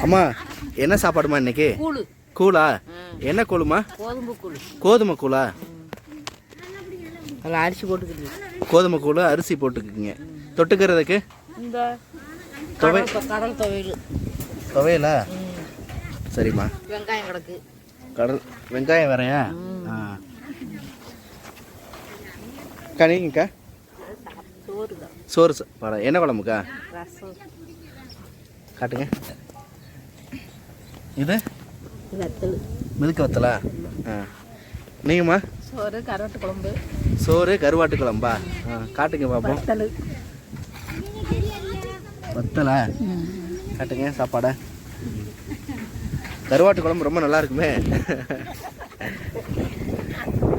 அம்மா என்ன சாப்பாடுமா இன்னைக்கு? கூழு. என்ன கூழுமா? கோதுமை கூழு. அதில் அரிசி போட்டுக்கிட்டு கோதுமை கூழ் அரிசி போட்டுக்குங்க. தொட்டுக்கிறதுக்கு? இந்த துவை கடல் துவையல். துவையலா? சரிம்மா. வெங்காயம் கிடக்கு. கடல் வெங்காயம் வேறையா? ஆ. அக்கா நீங்கக்கா? சோறு சோறு என்ன குழம்புக்கா? ரசம். காட்டுங்க. இது? மிதுக்க வத்தலா? ஆ. நீங்கம்மா? சோறு கருவாட்டு குழம்பு. சோறு கருவாட்டு குழம்பா? ஆ காட்டுங்க பார்ப்போம் வத்தல். காட்டுங்க சாப்பாடை. கருவாட்டு குழம்பு ரொம்ப நல்லா இருக்குமே.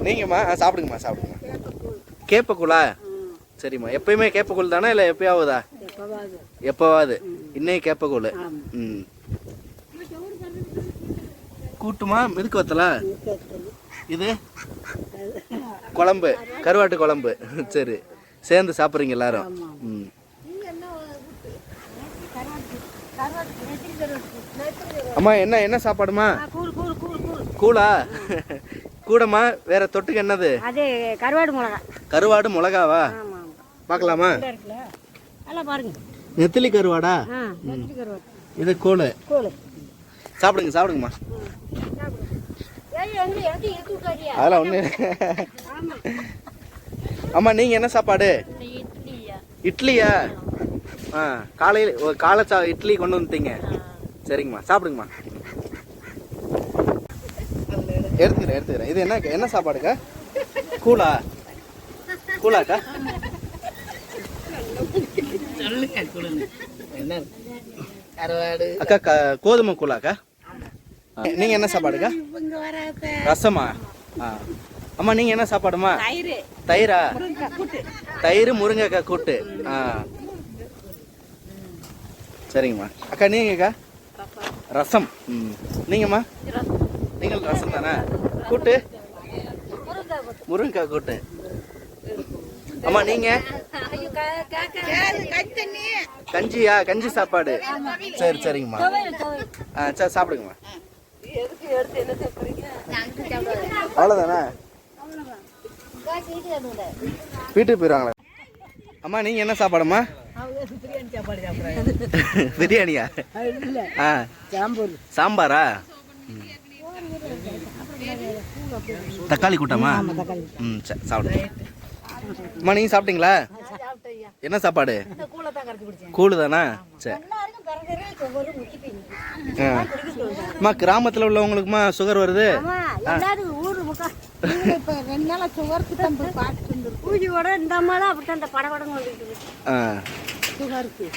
நீங்கம்மா ஆ, சாப்பிடுங்கம்மா சாப்பிடுங்கம்மா. கேப்பக்கூழா? சரிம்மா. எப்பயுமே கேப்பக்கூழ் தானே இல்லை எப்பயாவதா? எப்போவாது. இன்னைக்கு கேப்பக்கூழ். ம். கூட்டுமா? மிதுக்கு வத்தலா? இது? குழம்பு. கருவாட்டு குழம்பு. சரி. சேர்ந்து சாப்பிட்றீங்க எல்லாரும். ம். அம்மா என்ன என்ன சாப்பாடுமா? கூழ் கூடமா வேற தொட்டுக்கு என்னது? அது கருவாடு மிளகா. கருவாடு மிளகாவா? பார்க்கலாமா? நெத்திலி கருவாடு? இது கூழ். கூழ். சாப்பிடுங்க சாப்பிடுங்கம்மா. அதெல்லாம் ஒன்று அம்மா நீங்கள் என்ன சாப்பாடு? இட்லியா? ஆ காலையில் ஒரு காலை சா இட்லி கொண்டு வந்துட்டீங்க. சரிங்கம்மா சாப்பிடுங்கம்மா. எடுத்துக்கிறேன் எடுத்துக்கிறேன். இது என்ன என்ன சாப்பாடுக்கா? என்ன? கருவாடு. அக்கா கோதுமை கூழாக்கா? நீங்கள் என்ன சாப்பாடுக்கா? ரசமா? ஆ. அம்மா நீங்கள் என்ன சாப்பாடுமா? தயிர். தயிர் முருங்கைக்காய் கூட்டு. ஆ. சரிங்கம்மா. அக்கா நீங்கக்கா? ரசம். ம். நீங்கம்மா? நீங்கள் ரசம் தானே? கூட்டு? முருங்கைக்காய் கூட்டு. அம்மா நீங்க? கஞ்சியா? கஞ்சி சாப்பாடு? சரி சரிங்கம்மா. ஆ சரி சாப்பிடுங்கம்மா. அவ்வளோதானே வீட்டுக்கு போயிடுவாங்களே? அம்மா நீங்கள் என்ன சாப்பாடும்மா? சாப்பாடு சாப்பிட்றாங்க பிரியாணியா? ஆ. சாம்பாரா? தக்காளி கூட்டமா? ம் சரி சாப்பிடுங்க. அம்மா நீங்கள் சாப்பிட்டீங்களா? என்ன சாப்பாடு? கூழு தானா? சரி அம்மா கிராமத்தில் உள்ளவங்களுக்குமா சுகர் வருது? ஆமா எல்லாரும் ஊரு முக்கா இப்ப ரெண்டு நாளா சுகருக்கு தான் போய் பார்த்துட்டு பூஜையோட இந்த தான் அப்படித்தான் இந்த படபடம் வந்துட்டு ஆ. சுகருக்கு